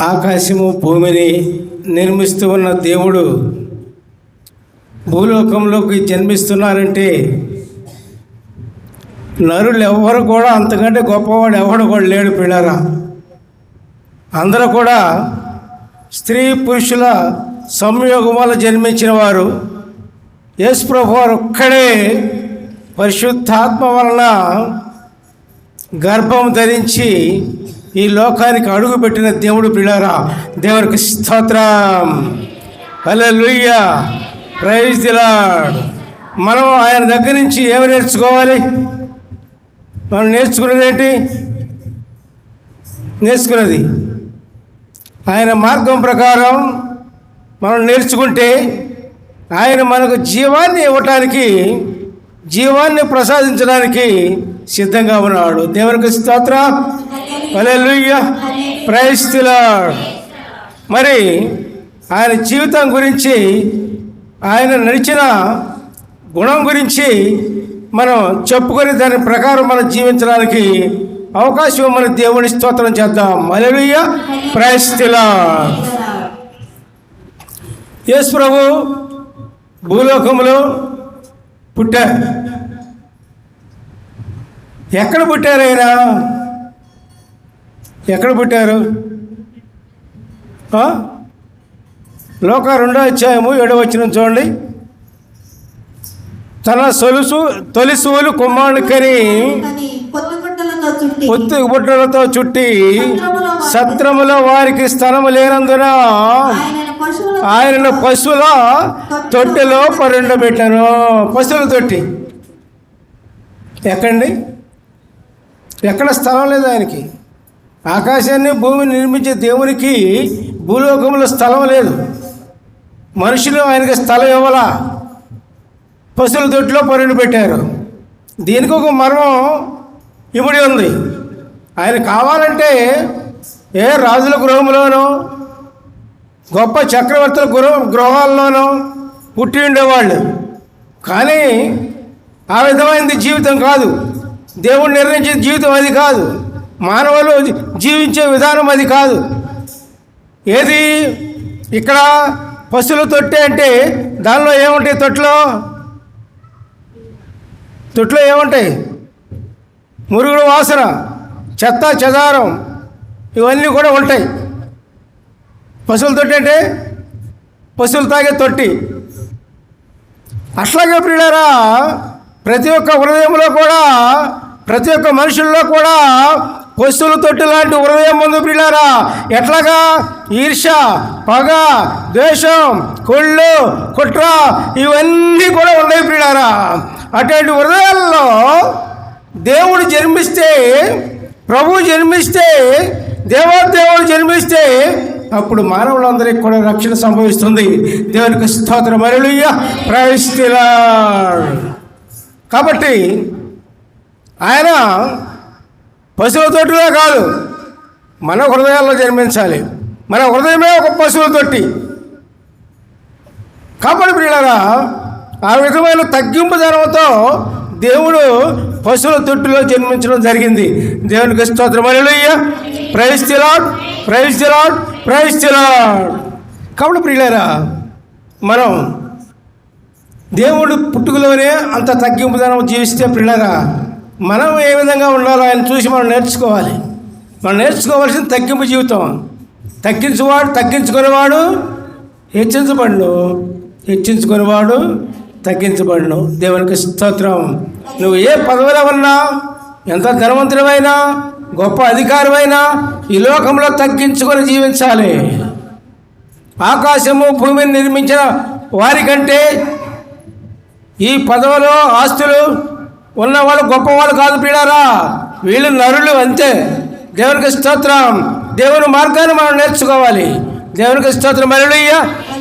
ఆకాశము భూమిని నిర్మిస్తూ ఉన్న దేవుడు భూలోకంలోకి జన్మిస్తున్నారంటే నరులు ఎవ్వరు కూడా అంతకంటే గొప్పవాడు ఎవడు కూడా లేడు పిల్లరా. అందరూ కూడా స్త్రీ పురుషుల సంయోగం వల్ల జన్మించిన వారు. యేసుప్రభు వారు ఒక్కడే పరిశుద్ధాత్మ వలన గర్భం ధరించి ఈ లోకానికి అడుగుపెట్టిన దేవుడు పిల్లారా దేవునికి స్తోత్రం. హల్లెలూయ. ప్రైజ్ ది మనం ఆయన దగ్గర నుంచి ఏమి నేర్చుకోవాలి? మనం నేర్చుకున్నది ఏంటి? నేర్చుకున్నది. ఆయన మార్గం ప్రకారం మనం నేర్చుకుంటే ఆయన మనకు జీవాన్ని ఇవ్వటానికి జీవాన్ని ప్రసాదించడానికి సిద్ధంగా ఉన్నాడు. దేవునికి స్తోత్ర. హల్లెలూయ. ప్రైజ్ మరి ఆయన జీవితం గురించి ఆయన నడిచిన గుణం గురించి మనం చెప్పుకొని దాని ప్రకారం మనం జీవించడానికి అవకాశం మన దేవుని స్తోత్రం చేద్దాం. హల్లెలూయ. ప్రైజ్ ది యేసు ప్రభు భూలోకంలో పుట్టారు. ఎక్కడ పుట్టారు ఆయన? ఎక్కడ పుట్టారు? లోక రెండో అధ్యాయము ఏడో వచ్చిన చూడండి. తన సొలుసు తొలి సోలు కుమారుడికని పొత్తు బుట్టలతో చుట్టి సత్రములో వారికి స్థలము లేనందున ఆయనను పశువుల ఆయనను పశువుల తొట్టెలో పరుండబెట్టాను. పశువుల తొట్టి. ఎక్కండి ఎక్కడ స్థలం లేదు ఆయనకి. ఆకాశాన్ని భూమిని నిర్మించే దేవునికి భూలోకంలో స్థలం లేదు. మనుషులు ఆయనకి స్థలం ఇవ్వాలా? పశువుల తొట్టిలో పరుడు పెట్టారు. దీనికి ఒక మర్మం ఇముడి ఉంది. ఆయన కావాలంటే ఏ రాజుల గృహంలోనో గొప్ప చక్రవర్తుల గృహ గృహాల్లోనో పుట్టి ఉండేవాళ్ళు. కానీ ఆ విధమైనది జీవితం కాదు. దేవుడు నిర్ణయించే జీవితం అది కాదు. మానవులు జీవించే విధానం అది కాదు. ఏది? ఇక్కడ పశువుల తొట్టె అంటే దానిలో ఏముంటాయి తొట్టిలో తొట్టిలో ఏముంటాయి? మురుగుడు వాసన చెత్త చెదారం ఇవన్నీ కూడా ఉంటాయి. పశువుల తొట్టి అంటే పశువులు తాగే తొట్టి. అట్లాగే ప్రియులారా ప్రతి ఒక్క హృదయంలో కూడా ప్రతి ఒక్క మనుషుల్లో కూడా పశువుల తొట్టి లాంటి హృదయం ముందు పిల్లారా ఎట్లాగా? ఈర్ష పగ ద్వేషం కొళ్ళు కుట్ర ఇవన్నీ కూడా ఉన్నాయి పిల్లారా అటువంటి హృదయాల్లో దేవుడు జన్మిస్తే ప్రభు జన్మిస్తే దేవదేవుడు జన్మిస్తే అప్పుడు మానవులందరికీ కూడా రక్షణ సంభవిస్తుంది. దేవునికి స్తోత్ర. మరలుయ్య ప్రవేశిలా కాబట్టి ఆయన పశువుల తొట్టిలో కాదు. మన హృదయాల్లో జన్మించాలి. మన హృదయమే ఒక పశువుల తొట్టి. కాబట్టి ప్రియులరా ఆ విధమైన తగ్గింపు ధనంతో దేవుడు పశువుల తొట్టిలో జన్మించడం జరిగింది. దేవునికి స్తోత్రం. Hallelujah praise the Lord praise the Lord praise the Lord కాబట్టి ప్రియులరా మనం దేవుడు పుట్టుకలోనే అంత తగ్గింపు ధనం జీవిస్తే ప్రియులరా మనం ఏ విధంగా ఉండాలో ఆయన చూసి మనం నేర్చుకోవాలి. మనం నేర్చుకోవాల్సిన తగ్గింపు జీవితం. తగ్గించువాడు తగ్గించుకునేవాడు హెచ్చించబడును. హెచ్చించుకునేవాడు తగ్గించబడును. దేవునికి స్తోత్రం. నువ్వు ఏ పదవిలో ఉన్నా ఎంత ధనవంతుడమైనా గొప్ప అధికారమైనా ఈ లోకంలో తగ్గించుకొని జీవించాలి. ఆకాశము భూమిని నిర్మించిన వారికంటే ఈ పదవులు ఆస్తులు ఉన్నవాళ్ళు గొప్పవాళ్ళు కాదు పీడారా వీళ్ళు నరులు అంతే. దేవునికి స్తోత్రం. దేవుని మార్గాన్ని మనం నేర్చుకోవాలి. దేవునికి స్తోత్రం. మరలుయ్యా